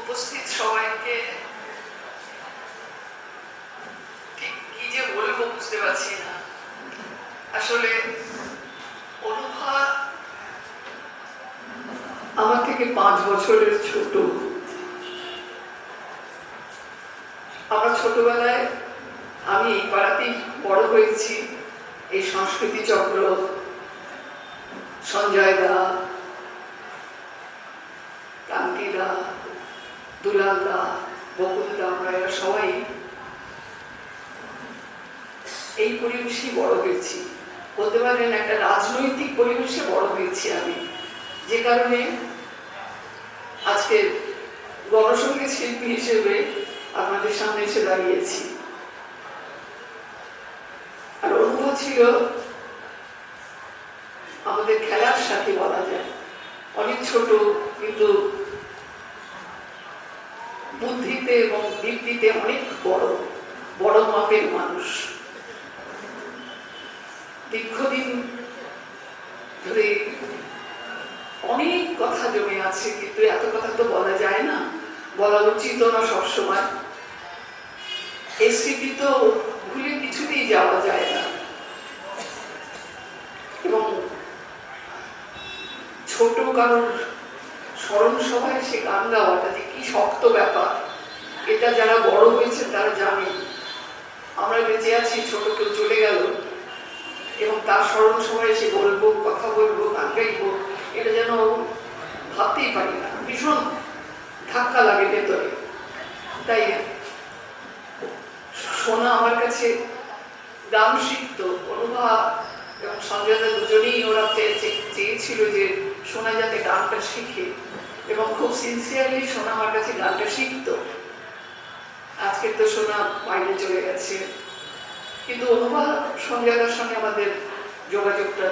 উপস্থিত সবাইকে। কি যে বলব বুঝতে পারছি না। আসলে অনুভা আমার থেকে পাঁচ বছরের ছোট। আমরা ছোটবেলায় আমি এই পাড়াতেই বড় হয়েছি, এই সংস্কৃতি চক্র, সঞ্জয় দা কান্তি দা দুলাল দা বকুল দা আমরা এরা সবাই এই পরিবেশেই বড় হয়েছি। বলতে পারেন একটা রাজনৈতিক পরিবেশে বড় হয়েছি আমি। যে কারণে আজকে গণসংগীত শিল্পী হিসেবে আপনাদের সামনে এসে দাঁড়িয়েছি। আর অনুভব ছিল, আমাদের খেলার সাথে বলা যায়। অনেক ছোট, কিন্তু বুদ্ধিতে এবং দীপ্তিতে অনেক বড় বড় মাপের মানুষ। দীর্ঘদিন ধরে অনেক কথা জমে আছে, কিন্তু এত কথা তো বলা যায় না। বলা উচিত না সবসময়। এই স্মৃতি তো ভুলে কিছুতেই যাওয়া যায় না। এবং ছোট কারোর স্মরণ সভায় সে গান গাওয়াটা শক্ত ব্যাপার। এটা যারা বড় হয়েছে, তারা জানে। আমরা বেঁচে আছি, ছোট কেউ চলে গেল। এবং তার স্মরণ সময় এসে বলব, কথা বলব, গান গাইবো। এটা যেন ভাবতেই পারি না। ভীষণ ধাক্কা লাগে ভেতরে। তাই সোনা আমার কাছে গান শিখত, অনুভা এবং সঞ্জয়দা দুজনেই ওরা চেয়ে- চেয়ে- চেয়েছিল যে সোনা যাতে গানটা শিখে। এবং খুব সিনসিয়ারলি সোনা আমার কাছে গানটা শিখত। আজকে তো সোনা বাইরে চলে গেছে। কিন্তু অনুভা সঞ্জয়দার সঙ্গে আমাদের যোগাযোগটা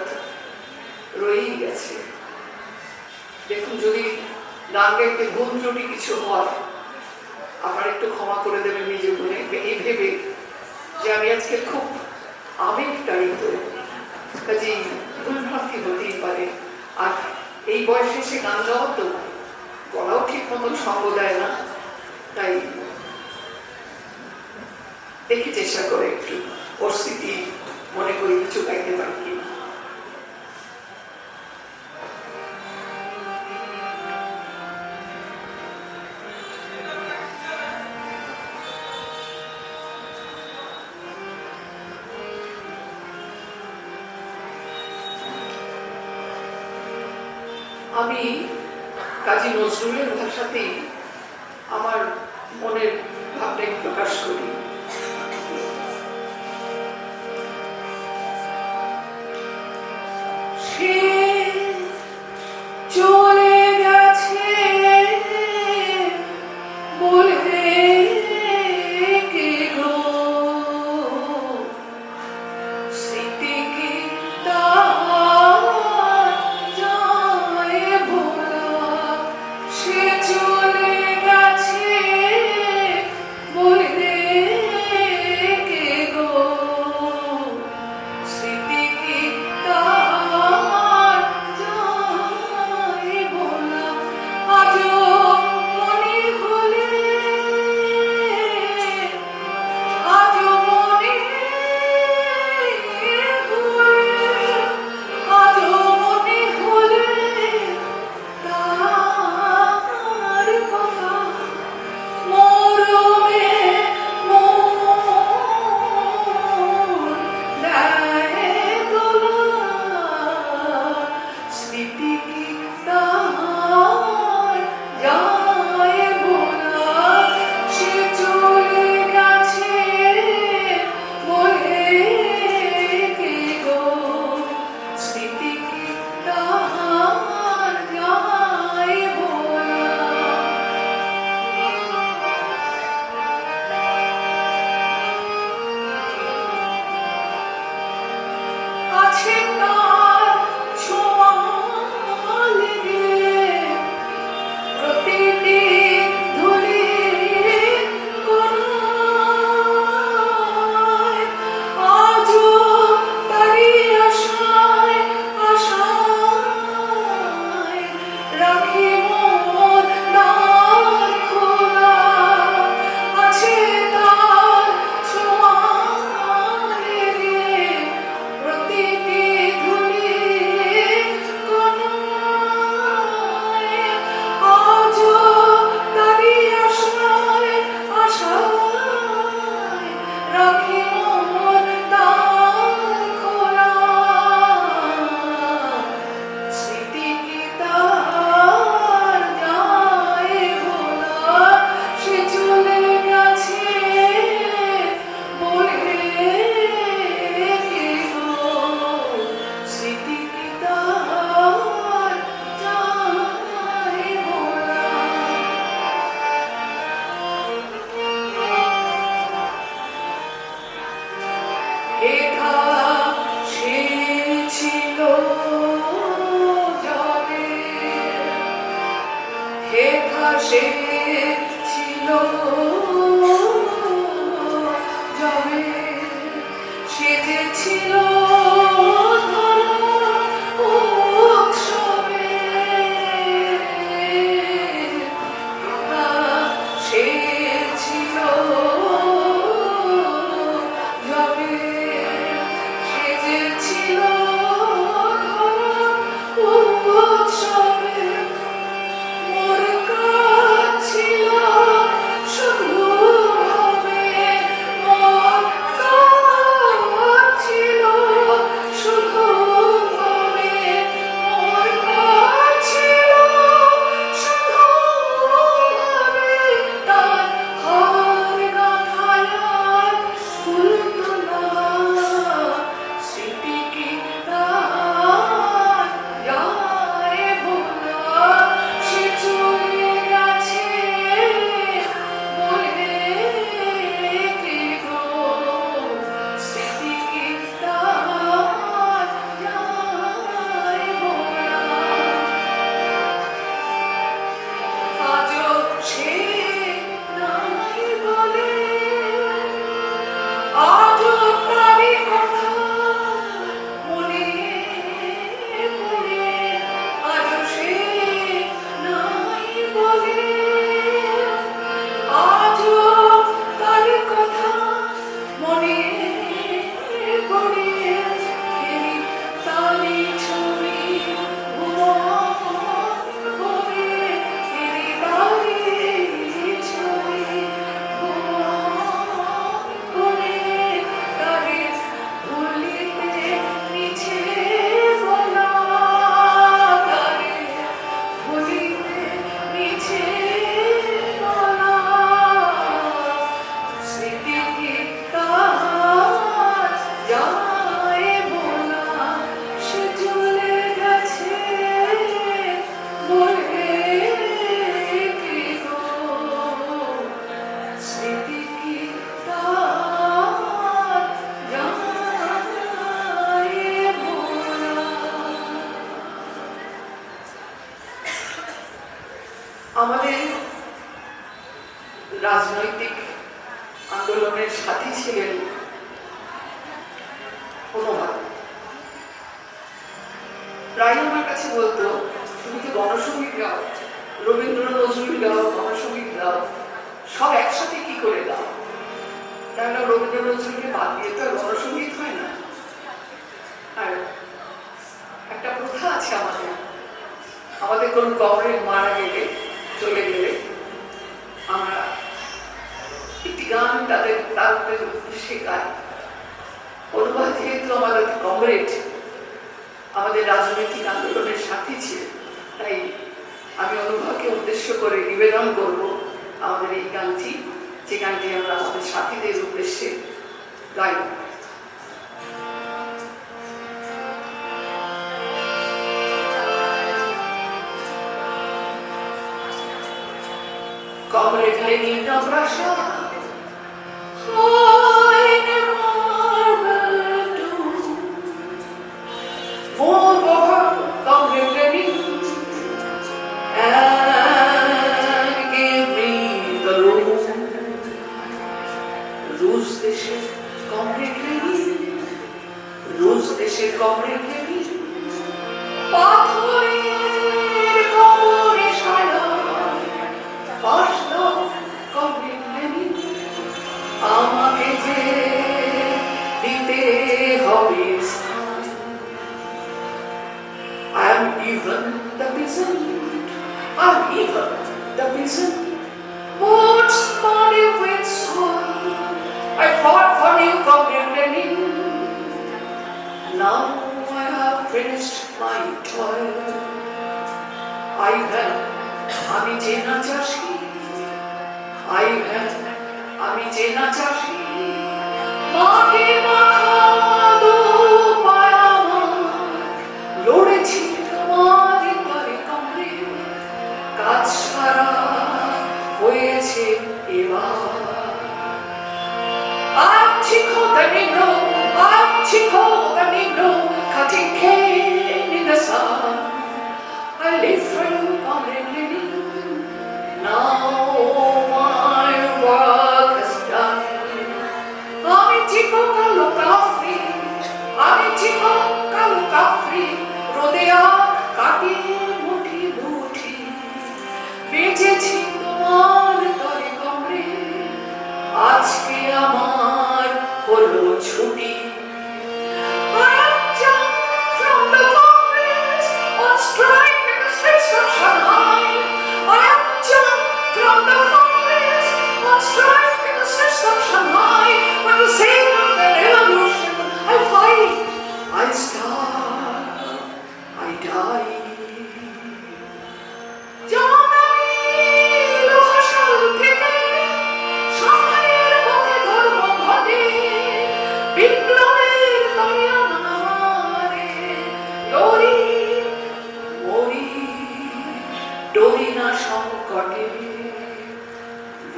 রয়েই গেছে। দেখুন, যদি গান গাইতে ভুল ত্রুটি কিছু হয় আমার একটু ক্ষমা করে দেবেন নিজে মনে। এই ভেবে যে আমি আজকে খুব আবেগতাড়িত কাজেই ভুল ভ্রান্তি হতেই পারে। আর এই বয়সে সে গান গাওয়া তো গলাও ঠিক মতন সঙ্গ দেয় না, তাই দেখি চেষ্টা করে একটু ওর স্মৃতি মনে করি কিছু গাইতে পারি কিনা আমি কাজী নজরুলের ভাষাতেই আমার মনের ভাবটাই প্রকাশ করি। ছিল। রাজনৈতিক আন্দোলনের সাথী ছিলেন প্রায় আমার কাছে বলতো, তুমি তো গণসঙ্গীত গাও রবীন্দ্র নজরুল গাও গণসঙ্গীত গাও সব একসাথে কি করে রবীন্দ্র নজরুলকে বাদ দিয়ে তো গণসঙ্গীত হয় না। আর একটা প্রথা আছে আমাদের। আমাদের কোনো কবরের মারা গেলে, চলে গেলে আমরা গান তাদের তার উদ্দেশ্যে গাই অনুবাদ যেহেতু আমাদের কমরেড, আমাদের রাজনৈতিক আন্দোলনের সাথী ছিল তাই আমি অনুভবকে উদ্দেশ্য করে নিবেদন করব আমাদের এই গানটি, যে গানটি আমরা আমাদের সাথীদের উদ্দেশ্যে গাই। Comrade Lenin of Oh! Finished my toil. I have, আমি চেনা চাষি I have, আমি চেনা চাষি মাটি মাখা দু পায়া আমার লড়েছি তোমার এবারে কমরে কাজ সারা হয়েছে এবার I'm Chico the Negro, I'm Chico the Negro, cutting cane Stop!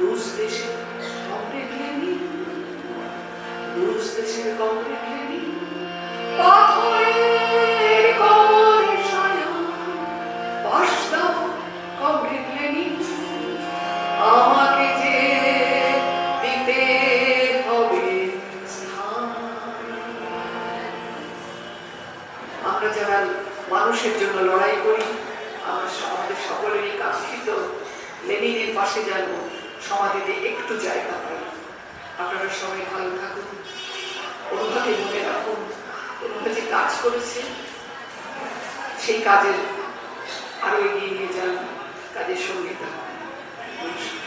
রুশ দেশের কমরেড লেনিন রুশ দেশের কমরেড লেনিন পাথরের কবরে সায়া পাশ দাও আমাকে যে দিতে আমরা যারা মানুষের জন্য লড়াই করি, আমরা আমাদের সকলেরই কাঙ্ক্ষিত লেনিনের পাশে যেন সমাধিতে একটু জায়গা পাই। আপনারা সবাই ভালো থাকুন। অনুভাবে মনে রাখুন অনুভা যে কাজ করেছে, সেই কাজের আরও এগিয়ে নিয়ে যান, কাজের সঙ্গে থাকুন। নমস্কার।